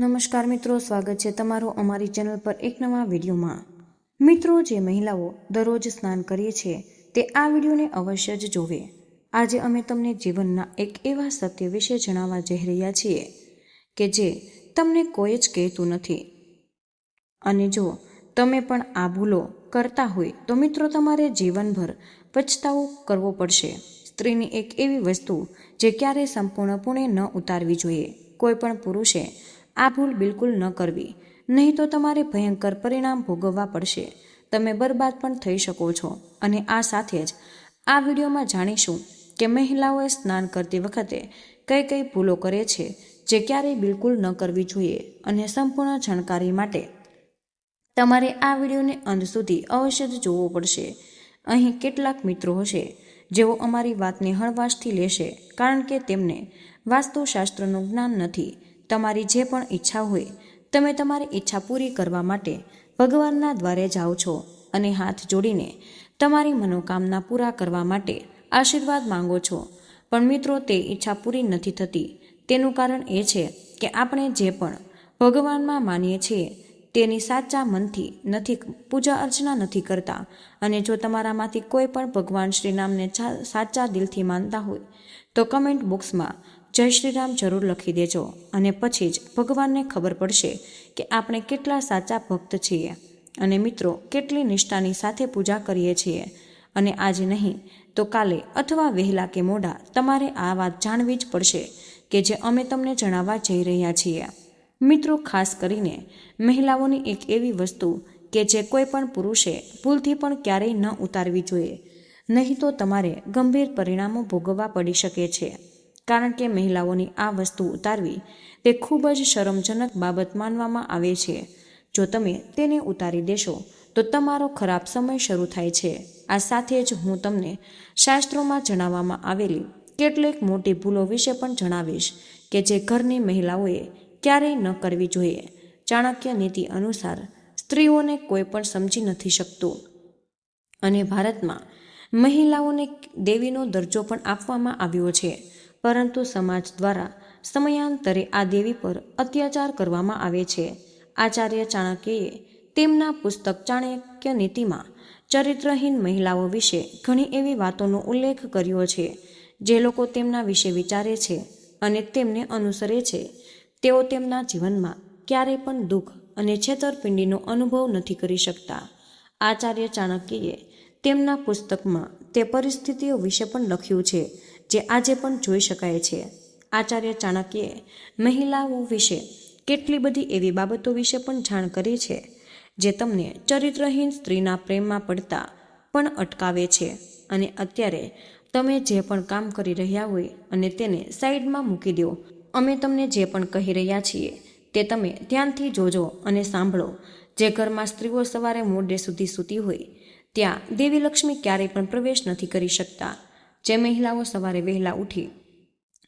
નમસ્કાર મિત્રો, સ્વાગત છે તમારું અમારી ચેનલ પર એક નવા વિડીયોમાં. મિત્રો, જે મહિલાઓ દરરોજ સ્નાન કરીએ છીએ, તે આ વિડીયોને અવશ્ય જ જોવે. આજે અમે તમને જીવનના એક એવા સત્ય વિશે જણાવવા જઈ રહ્યા છીએ કે જે તમને કોઈ જ કહેતું નથી. અને જો તમે પણ આ ભૂલો કરતા હોય, તો મિત્રો, તમારે જીવનભર પછતાવો કરવો પડશે. સ્ત્રીની એક એવી વસ્તુ જે ક્યારેય સંપૂર્ણપણે ન ઉતારવી જોઈએ. કોઈ પણ પુરુષે આ ભૂલ બિલકુલ ન કરવી. નહીં તો તમારે ભયંકર પરિણામ ભોગવવા પડશે. તમે બરબાદ પણ થઈ શકો છો. અને આ સાથે જ આ વિડીયોમાં જાણીશું કે મહિલાઓએ સ્નાન કરતી વખતે કઈ કઈ ભૂલો કરે છે, જે ક્યારેય બિલકુલ ન કરવી જોઈએ અને સંપૂર્ણ જાણકારી માટે તમારે આ વિડીયોને અંત સુધી અવશ્ય જ જોવો પડશે. અહીં કેટલાક મિત્રો હશે, જેઓ અમારી વાતને હળવાશથી લેશે, કારણ કે તેમને વાસ્તુશાસ્ત્રનું જ્ઞાન નથી. તમારી જે પણ ઈચ્છા હોય, તમે તમારી ઈચ્છા પૂરી કરવા માટે ભગવાનના દ્વારે જાઓ છો અને હાથ જોડીને તમારી મનોકામના પૂરા કરવા માટે આશીર્વાદ માંગો છો. પણ મિત્રો, તે ઈચ્છા પૂરી નથી થતી. તેનું કારણ એ છે કે આપણે જે પણ ભગવાનમાં માનીએ છીએ, તેની સાચા મનથી નથી, પૂજા અર્ચના નથી કરતા. અને જો તમારામાંથી કોઈ પણ ભગવાન શ્રીનામને સાચા દિલથી માનતા હોય, તો કમેન્ટ બોક્સમાં જય શ્રીરામ જરૂર લખી દેજો અને પછી જ ભગવાનને ખબર પડશે કે આપણે કેટલા સાચા ભક્ત છીએ. અને મિત્રો, કેટલી નિષ્ઠાની સાથે પૂજા કરીએ છીએ. અને આજે નહીં, તો કાલે અથવા વહેલા કે મોડા તમારે આ વાત જાણવી જ પડશે કે જે અમે તમને જણાવવા જઈ રહ્યા છીએ. મિત્રો, ખાસ કરીને મહિલાઓની એક એવી વસ્તુ કે જે કોઈ પણ પુરુષે ભૂલથી પણ ક્યારેય ન ઉતારવી જોઈએ. નહીં તો તમારે ગંભીર પરિણામો ભોગવવા પડી શકે છે. કારણ કે મહિલાઓની આ વસ્તુ ઉતારવી તે ખૂબ જ શરમજનક બાબત માનવામાં આવે છે. જો તમે તેને ઉતારી દેશો, તો તમારો ખરાબ સમય શરૂ થાય છે. આ સાથે જ હું તમને શાસ્ત્રોમાં જણાવવામાં આવેલી કેટલીક મોટી ભૂલો વિશે પણ જણાવીશ કે જે ઘરની મહિલાઓએ ક્યારેય ન કરવી જોઈએ. ચાણક્ય નીતિ અનુસાર સ્ત્રીઓને કોઈ પણ સમજી નથી શકતું. અને ભારતમાં મહિલાઓને દેવીનો દરજ્જો પણ આપવામાં આવ્યો છે. પરંતુ સમાજ દ્વારા સમયાંતરે આ દેવી પર અત્યાચાર કરવામાં આવે છે. આચાર્ય ચાણક્યએ તેમના પુસ્તક ચાણક્ય નીતિમાં ચરિત્રહીન મહિલાઓ વિશે ઘણી એવી વાતોનો ઉલ્લેખ કર્યો છે, જે લોકો તેમના વિશે વિચારે છે અને તેમને અનુસરે છે. તેઓ તેમના જીવનમાં ક્યારેય પણ દુઃખ અને છેતરપિંડીનો અનુભવ નથી કરી શકતા. આચાર્ય ચાણક્યએ તેમના પુસ્તકમાં તે પરિસ્થિતિઓ વિશે પણ લખ્યું છે જે આજે પણ જોઈ શકાય છે. આચાર્ય ચાણક્યે મહિલાઓ વિશે કેટલી બધી એવી બાબતો વિશે પણ જાણ કરી છે, જે તમને ચરિત્રહીન સ્ત્રીના પ્રેમમાં પડતા પણ અટકાવે છે અને અત્યારે તમે જે પણ કામ કરી રહ્યા હોય અને તેને સાઈડમાં મૂકી દો, અમે તમને જે પણ કહી રહ્યા છીએ તે તમે ધ્યાનથી જોજો અને સાંભળો. જે ઘરમાં સ્ત્રીઓ સવારે મોડે સુધી સૂતી હોય, ત્યાં દેવી લક્ષ્મી ક્યારેય પણ પ્રવેશ નથી કરી શકતા. જે મહિલાઓ સવારે વહેલા ઉઠી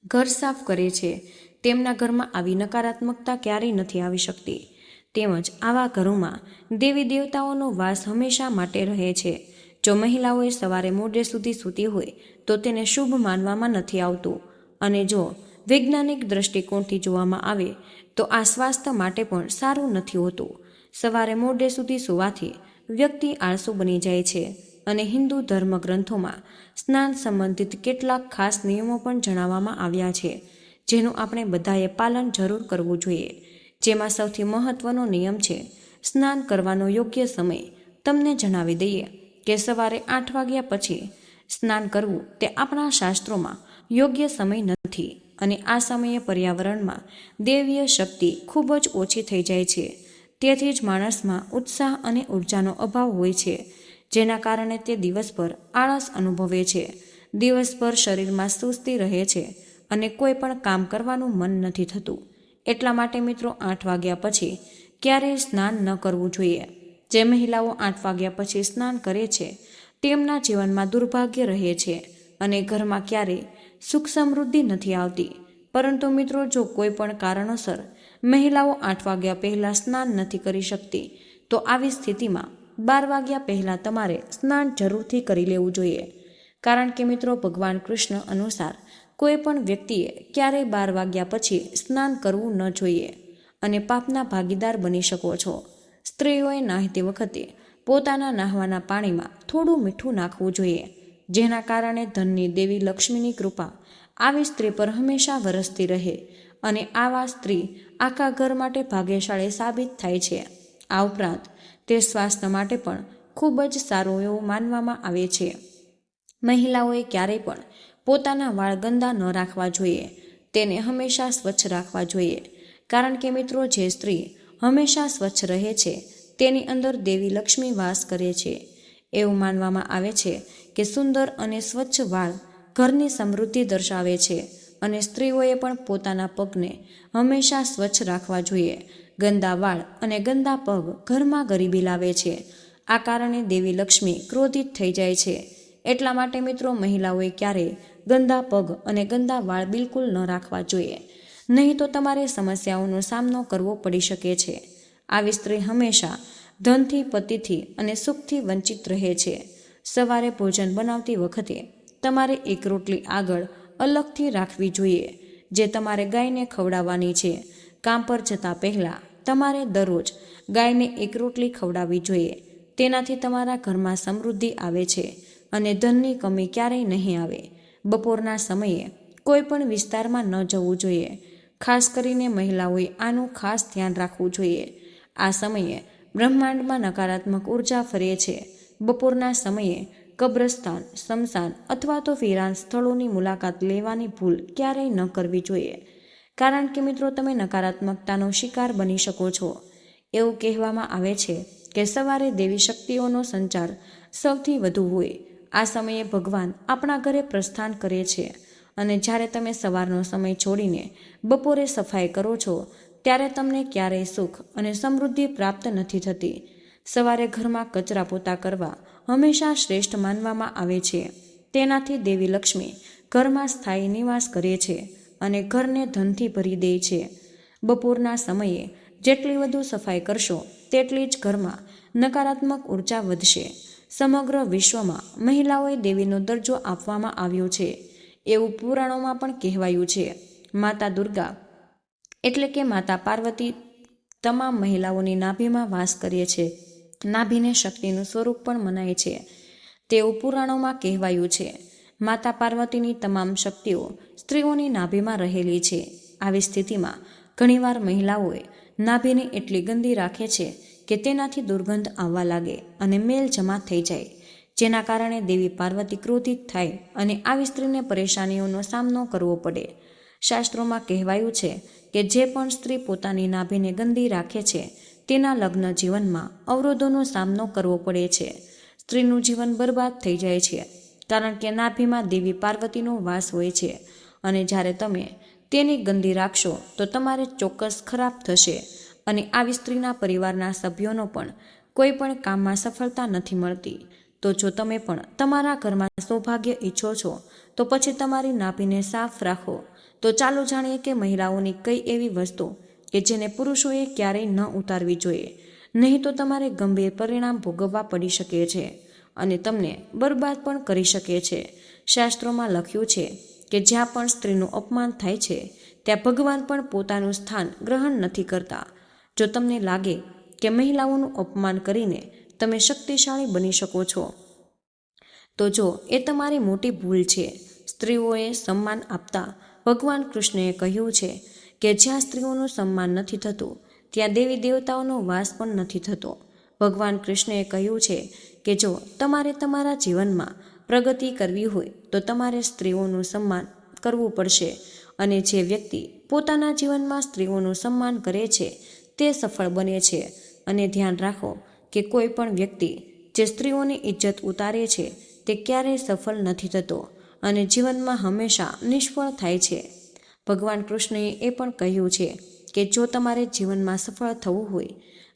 ઘર સાફ કરે છે, તેમના ઘરમાં આવી નકારાત્મકતા ક્યારેય નથી આવી શકતી. તેમજ આવા ઘરોમાં દેવી દેવતાઓનો વાસ હંમેશા માટે રહે છે. જો મહિલાઓએ સવારે મોડે સુધી સૂતી હોય, તો તેને શુભ માનવામાં નથી આવતું. અને જો વૈજ્ઞાનિક દ્રષ્ટિકોણથી જોવામાં આવે, તો આ સ્વાસ્થ્ય માટે પણ સારું નથી હોતું. સવારે મોડે સુધી સુવાથી વ્યક્તિ આળસુ બની જાય છે. અને હિન્દુ ધર્મ ગ્રંથોમાં સ્નાન સંબંધિત કેટલાક ખાસ નિયમો પણ જણાવવામાં આવ્યા છે, જેનું આપણે બધાએ પાલન જરૂર કરવું જોઈએ. જેમાં સૌથી મહત્વનો નિયમ છે, સ્નાન કરવાનો યોગ્ય સમય. તમને જણાવી દઈએ કે સવારે આઠ વાગ્યા પછી સ્નાન કરવું તે આપણા શાસ્ત્રોમાં યોગ્ય સમય નથી અને આ સમયે પર્યાવરણમાં દેવીય શક્તિ ખૂબ જ ઓછી થઈ જાય છે. તેથી જ માણસમાં ઉત્સાહ અને ઉર્જાનો અભાવ હોય છે. જેના કારણે તે દિવસભર આળસ અનુભવે છે. દિવસભર શરીરમાં સુસ્તી રહે છે અને કોઈ પણ કામ કરવાનું મન નથી થતું. એટલા માટે મિત્રો આઠ વાગ્યા પછી ક્યારેય સ્નાન ન કરવું જોઈએ. જે મહિલાઓ આઠ વાગ્યા પછી સ્નાન કરે છે, તેમના જીવનમાં દુર્ભાગ્ય રહે છે અને ઘરમાં ક્યારેય સુખ સમૃદ્ધિ નથી આવતી. પરંતુ મિત્રો, જો કોઈ પણ કારણોસર મહિલાઓ આઠ વાગ્યા પહેલાં સ્નાન નથી કરી શકતી, તો આવી સ્થિતિમાં બાર વાગ્યા પહેલાં તમારે સ્નાન જરૂરથી કરી લેવું જોઈએ. કારણ કે મિત્રો, ભગવાન કૃષ્ણ અનુસાર કોઈ પણ વ્યક્તિએ ક્યારેય બાર વાગ્યા પછી સ્નાન કરવું ન જોઈએ અને પાપના ભાગીદાર બની શકો છો. સ્ત્રીઓએ નાહતી વખતે પોતાના નાહવાના પાણીમાં થોડું મીઠું નાખવું જોઈએ, જેના કારણે ધનની દેવી લક્ષ્મીની કૃપા આવી સ્ત્રી પર હંમેશા વરસતી રહે અને આવા સ્ત્રી આખા ઘર માટે ભાગ્યશાળી સાબિત થાય છે. આ ઉપરાંત તે સ્વાસ્થ્ય માટે પણ ખૂબ જ સારું એવું માનવામાં આવે છે. મહિલાઓએ ક્યારેય પણ પોતાના વાળ ગંદા ન રાખવા જોઈએ. તેને હંમેશા સ્વચ્છ રાખવા જોઈએ. કારણ કે મિત્રો, જે સ્ત્રી હંમેશા સ્વચ્છ રહે છે, તેની અંદર દેવી લક્ષ્મી વાસ કરે છે. એવું માનવામાં આવે છે કે સુંદર અને સ્વચ્છ વાળ ઘરની સમૃદ્ધિ દર્શાવે છે અને સ્ત્રીઓએ પણ પોતાના પગને હંમેશા સ્વચ્છ રાખવા જોઈએ. ગંદા વાળ અને ગંદા પગ ઘરમાં ગરીબી લાવે છે. આ કારણે દેવી લક્ષ્મી ક્રોધિત થઈ જાય છે. એટલા માટે મિત્રો મહિલાઓએ ક્યારેય ગંદા પગ અને ગંદા વાળ બિલકુલ ન રાખવા જોઈએ. નહીં તો તમારે સમસ્યાઓનો સામનો કરવો પડી શકે છે. આવી સ્ત્રી હંમેશા ધનથી, પતિથી અને સુખથી વંચિત રહે છે. સવારે ભોજન બનાવતી વખતે તમારે એક રોટલી આગળ અલગથી રાખવી જોઈએ, જે તમારે ગાયને ખવડાવવાની છે. કામ પર જતાં પહેલાં તમારે દરરોજ ગાયને એક રોટલી ખવડાવવી જોઈએ. તેનાથી તમારા ઘરમાં સમૃદ્ધિ આવે છે અને ધનની કમી ક્યારેય નહીં આવે. બપોરના સમયે કોઈ પણ વિસ્તારમાં ન જવું જોઈએ. ખાસ કરીને મહિલાઓએ આનું ખાસ ધ્યાન રાખવું જોઈએ. આ સમયે બ્રહ્માંડમાં નકારાત્મક ઊર્જા ફરે છે. બપોરના સમયે કબ્રસ્તાન સ્મશાન અથવા તો વિરાન સ્થળોની મુલાકાત લેવાની ભૂલ ક્યારેય ન કરવી જોઈએ. કારણ કે મિત્રો તમે નકારાત્મકતાનો શિકાર બની શકો છો. એવું કહેવામાં આવે છે કે સવારે દેવી શક્તિઓનો સંચાર સૌથી વધુ હોય. આ સમયે ભગવાન આપણા ઘરે પ્રસ્થાન કરે છે અને જ્યારે તમે સવારનો સમય છોડીને બપોરે સફાઈ કરો છો, ત્યારે તમને ક્યારેય સુખ અને સમૃદ્ધિ પ્રાપ્ત નથી થતી. સવારે ઘરમાં કચરા પોતા કરવા હંમેશા શ્રેષ્ઠ માનવામાં આવે છે. તેનાથી દેવી લક્ષ્મી ઘરમાં સ્થાયી નિવાસ કરે છે. અને ઘરને ધનથી ભરી દે છે. બપોરના સમયે જેટલી વધુ સફાઈ કરશો, તેટલી જ ઘરમાં નકારાત્મક ઊર્જા વધશે. સમગ્ર વિશ્વમાં મહિલાઓએ દેવીનો દરજ્જો આપવામાં આવ્યો છે. એવું પુરાણોમાં પણ કહેવાયું છે. માતા દુર્ગા એટલે કે માતા પાર્વતી તમામ મહિલાઓની નાભીમાં વાસ કરે છે. નાભીને શક્તિનું સ્વરૂપ પણ મનાય છે. તેવું પુરાણોમાં કહેવાયું છે. માતા પાર્વતીની તમામ શક્તિઓ સ્ત્રીઓની નાભીમાં રહેલી છે. આવી સ્થિતિમાં ઘણીવાર મહિલાઓએ નાભીને એટલી ગંદી રાખે છે કે તેનાથી દુર્ગંધ આવવા લાગે અને મેલ જમા થઈ જાય, જેના કારણે દેવી પાર્વતી ક્રોધિત થાય અને આવી સ્ત્રીને પરેશાનીઓનો સામનો કરવો પડે. શાસ્ત્રોમાં કહેવાયું છે કે જે પણ સ્ત્રી પોતાની નાભીને ગંદી રાખે છે, તેના લગ્ન જીવનમાં અવરોધોનો સામનો કરવો પડે છે. સ્ત્રીનું જીવન બરબાદ થઈ જાય છે. કારણ કે નાભીમાં દેવી પાર્વતીનો વાસ હોય છે. અને જ્યારે તમે તેની ગંદી રાખશો, તો તમારે ચોક્કસ ખરાબ થશે. અને આવી સ્ત્રીના પરિવારના સભ્યોનો પણ કોઈ પણ કામમાં સફળતા નથી મળતી. તો જો તમે પણ તમારા ઘરમાં સૌભાગ્ય ઈચ્છો છો, તો પછી તમારી નાભીને સાફ રાખો. તો ચાલો જાણીએ કે મહિલાઓની કઈ એવી વસ્તુ કે જેને પુરુષોએ ક્યારેય ન ઉતારવી જોઈએ. નહીં તો તમારે ગંભીર પરિણામ ભોગવવા પડી શકે છે. અને તમને બરબાદ પણ કરી શકે છે. શાસ્ત્રોમાં લખ્યું છે કે જ્યાં પણ સ્ત્રીનું અપમાન થાય છે, ત્યાં ભગવાન પણ પોતાનું સ્થાન ગ્રહણ નથી કરતા. જો તમને લાગે કે મહિલાઓનું અપમાન કરીને તમે શક્તિશાળી બની શકો છો, તો જો એ તમારી મોટી ભૂલ છે. સ્ત્રીઓએ સન્માન આપતા ભગવાન કૃષ્ણએ કહ્યું છે કે જ્યાં સ્ત્રીઓનું સન્માન નથી થતું, ત્યાં દેવી દેવતાઓનો વાસ પણ નથી થતો. ભગવાન કૃષ્ણએ કહ્યું છે કે જો તમારે તમારા જીવનમાં પ્રગતિ કરવી હોય તો તમારે સ્ત્રીઓનું સન્માન કરવું પડશે. અને જે વ્યક્તિ પોતાના જીવનમાં સ્ત્રીઓનું સન્માન કરે છે, તે સફળ બને છે. અને ધ્યાન રાખો કે કોઈ પણ વ્યક્તિ જે સ્ત્રીઓની ઇજ્જત ઉતારે છે, તે ક્યારેય સફળ નથી થતો અને જીવનમાં હંમેશા નિષ્ફળ થાય છે. ભગવાન કૃષ્ણએ એ પણ કહ્યું છે કે જો તમારે જીવનમાં સફળ થવું હોય,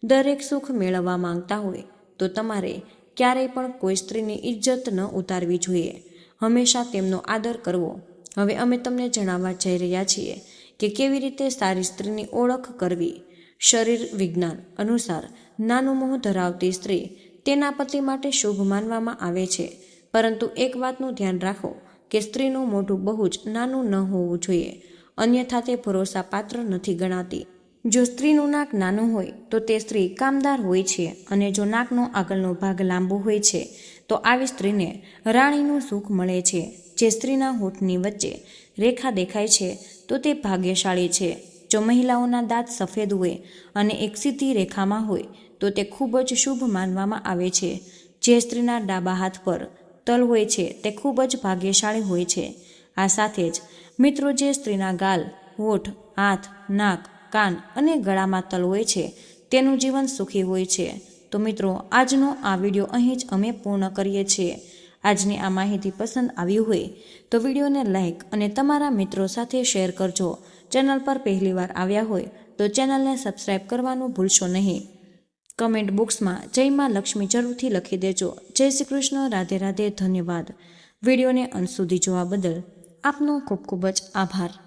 દરેક સુખ મેળવવા માંગતા હોય, તો તમારે ક્યારેય પણ કોઈ સ્ત્રીની ઇજ્જત ન ઉતારવી જોઈએ. હંમેશા તેમનો આદર કરવો. હવે અમે તમને જણાવવા જઈ રહ્યા છીએ કે કેવી રીતે સારી સ્ત્રીની ઓળખ કરવી. શરીર વિજ્ઞાન અનુસાર નાનું મોહ ધરાવતી સ્ત્રી તેના પતિ માટે શુભ માનવામાં આવે છે. પરંતુ એક વાતનું ધ્યાન રાખો કે સ્ત્રીનું મોઢું બહુ જ નાનું ન હોવું જોઈએ. અન્યથા તે ભરોસાપાત્ર નથી ગણાતી. જો સ્ત્રીનું નાક નાનું હોય, તો તે સ્ત્રી કામદાર હોય છે અને જો નાકનો આગળનો ભાગ લાંબો હોય છે, તો આવી સ્ત્રીને રાણીનું સુખ મળે છે. જે સ્ત્રીના હોઠની વચ્ચે રેખા દેખાય છે, તો તે ભાગ્યશાળી છે. જો મહિલાઓના દાંત સફેદ હોય અને એક સીધી રેખામાં હોય, તો તે ખૂબ જ શુભ માનવામાં આવે છે. જે સ્ત્રીના ડાબા હાથ પર તલ હોય છે, તે ખૂબ જ ભાગ્યશાળી હોય છે. આ સાથે જ મિત્રો, જે સ્ત્રીના ગાલ, હોઠ, હાથ, નાક કાન અને ગળામાં તલ હોય છે, તેનું જીવન સુખી હોય છે. તો મિત્રો, આજનો આ વીડિયો અહીં જ અમે પૂર્ણ કરીએ છીએ. આજની આ માહિતી પસંદ આવી હોય તો વિડીયોને લાઇક અને તમારા મિત્રો સાથે શેર કરજો. ચેનલ પર પહેલીવાર આવ્યા હોય તો ચેનલને સબસ્ક્રાઇબ કરવાનું ભૂલશો નહીં. કમેન્ટ બોક્સમાં જય માં લક્ષ્મી જરૂરથી લખી દેજો. જય શ્રી કૃષ્ણ, રાધે રાધે, ધન્યવાદ. વિડીયોને અંત સુધી જોવા બદલ આપનો ખૂબ ખૂબ જ આભાર.